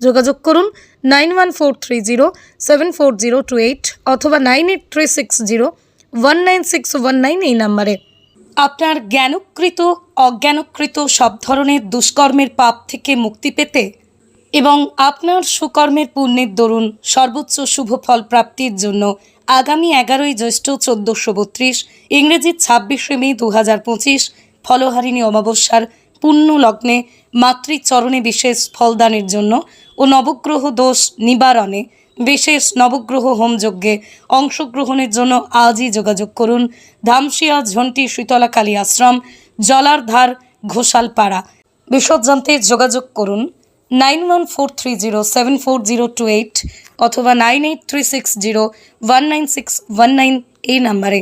যোগাযোগ করুন nine one four three zero seven four zero two eight অথবা nine eight three six zero one nine six one nine এই নাম্বারে। আপনার জ্ঞানকৃত, অজ্ঞানকৃত সব ধরনের দুষ্কর্মের পাপ থেকে মুক্তি পেতে এবং আপনার সুকর্মের পুণ্যের দরুন সর্বোচ্চ শুভ ফল প্রাপ্তির জন্য আগামী এগারোই জ্যৈষ্ঠ চোদ্দোশো বত্রিশ ইংরেজি ছাব্বিশে মে দু হাজার পঁচিশ ফলহারিণী অমাবস্যার পুণ্য লগ্নে মাতৃচরণে বিশেষ ফলদানের জন্য ও নবগ্রহ দোষ নিবারণে বিশেষ নবগ্রহ হোমযজ্ঞে অংশগ্রহণের জন্য আজই যোগাযোগ করুন ধামসিয়া ঝন্টি শীতলা কালী আশ্রম, জলারধার ঘোষালপাড়া। বিশদ জানতে যোগাযোগ করুন nine one four three zero seven four zero two eight অথবা nine eight three six zero one nine six one nine এই নাম্বারে।